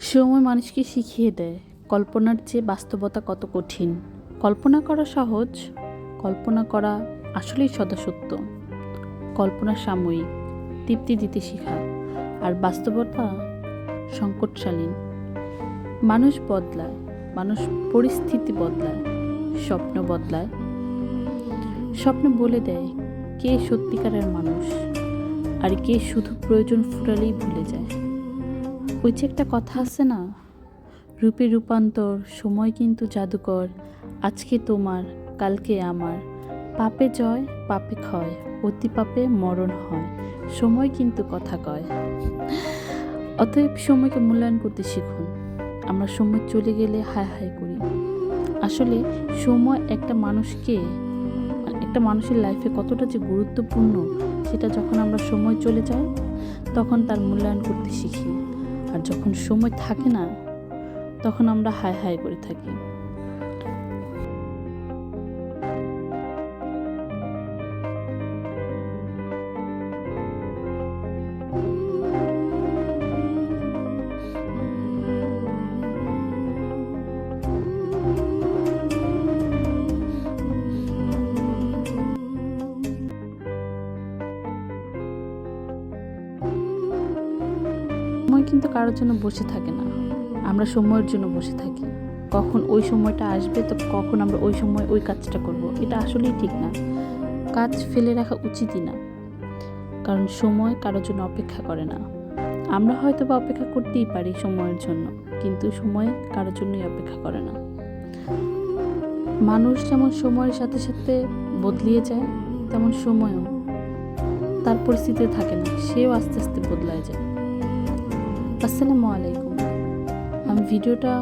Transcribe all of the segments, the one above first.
সময় মানুষকে শিখিয়ে দেয় কল্পনার চেয়ে বাস্তবতা কত কঠিন। কল্পনা করা সহজ, কল্পনা করা আসলেই সদা সত্য কল্পনা সাময়িক, তৃপ্তি দিতে শেখা, আর বাস্তবতা সংকটশালীন। মানুষ বদলায়, মানুষ পরিস্থিতি বদলায়, স্বপ্ন বদলায়। স্বপ্ন বলে দেয় কে সত্যিকারের মানুষ, আর কে শুধু প্রয়োজন ফুরালেই ভুলে যায়। ওই যে একটা কথা আছে না? রূপে রূপান্তর, সময় কিন্তু জাদুকর, আজকে তোমার, কালকে আমার। পাপে জয়, পাপে ক্ষয়, অতি পাপে মরণ হয়। সময় কিন্তু কথা কয়। অতএব সময়কে মূল্যায়ন করতে শিখুন। আমরা সময় চলে গেলে হায় হায় করি। আসলে সময় একটা মানুষকে, একটা মানুষের লাইফে কতটা যে গুরুত্বপূর্ণ, সেটা যখন আমরা সময় চলে যাই তখন তার মূল্যায়ন করতে শিখি। আর যখন সময় থাকে না তখন আমরা হায় হায় করে থাকি। কিন্তু কারোর জন্য বসে থাকে না। আমরা সময়ের জন্য বসে থাকি। কখন ওই সময়টা আসবে, তো কখন আমরা ওই সময় ওই কাজটা করব, এটা আসলেই ঠিক না। কাজ ফেলে রাখা উচিতই না। কারণ সময় কারোর জন্য অপেক্ষা করে না। আমরা হয়তো বা অপেক্ষা করতেই পারি সময়ের জন্য, কিন্তু সময় কারোর জন্যই অপেক্ষা করে না। মানুষ যেমন সময়ের সাথে সাথে বদলিয়ে যায়, তেমন সময়ও তার পরিস্থিতিতে থাকে না, সেও আস্তে আস্তে বদলায় যায়। আসসালামু আলাইকুম। আমি ভিডিওটা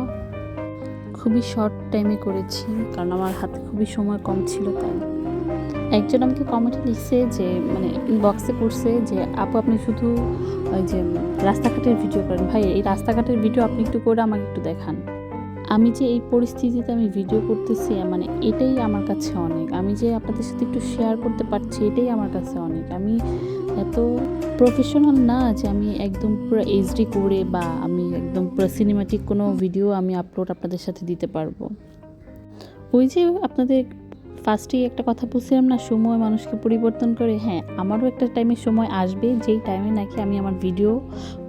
খুবই শর্ট টাইমে করেছি, কারণ আমার হাতে খুবই সময় কম ছিল তাই। একজন আমাকে কমেন্টে লিখছে যে মানে ইনবক্সে করছে যে, আপু, আপনি শুধু ওই যে রাস্তাঘাটের ভিডিও করেন। ভাই, এই রাস্তাঘাটের ভিডিও আপনি একটু করে আমাকে একটু দেখান। আমি যে এই পরিস্থিতিতে আমি ভিডিও করতেছি মানে এটাই আমার কাছে অনেক। আমি যে আপনাদের সাথে একটু শেয়ার করতে পারছি, এটাই আমার কাছে অনেক। আমি এত প্রফেশনাল না যে আমি একদম পুরো এইচডি করে বা আমি একদম পুরো সিনেমাটিক কোনো ভিডিও আমি আপলোড আপনাদের সাথে দিতে পারব। ওই যে আপনাদের ফার্স্টেই একটা কথা বলছিলাম না, সময় মানুষকে পরিবর্তন করে। হ্যাঁ আমারও একটা টাইমে সময় আসবে, যেই টাইমে নাকি আমি আমার ভিডিও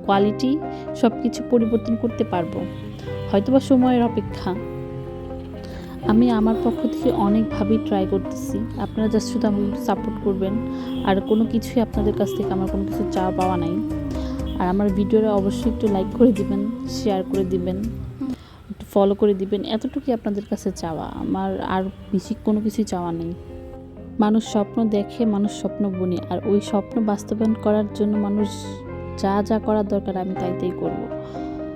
কোয়ালিটি সব কিছু পরিবর্তন করতে পারব। হয়তোবা সময়ের অপেক্ষা। আমি আমার পক্ষ থেকে অনেকভাবেই ট্রাই করতেছি। আপনারা জাস্ট শুধু আমাকে সাপোর্ট করবেন। আর কোনো কিছুই আপনাদের কাছ থেকে আমার কোনো কিছু চাওয়া পাওয়া নাই। আর আমার ভিডিওটা অবশ্যই একটু লাইক করে দিবেন শেয়ার করে দিবেন, একটু ফলো করে দিবেন। এতটুকুই আপনাদের কাছে চাওয়া। আমার আর বেশি কোনো কিছুই চাওয়া নেই। মানুষ স্বপ্ন দেখে, মানুষ স্বপ্ন বুনে। আর ওই স্বপ্ন বাস্তবায়ন করার জন্য মানুষ যা যা করার দরকার আমি তাই তাই করব।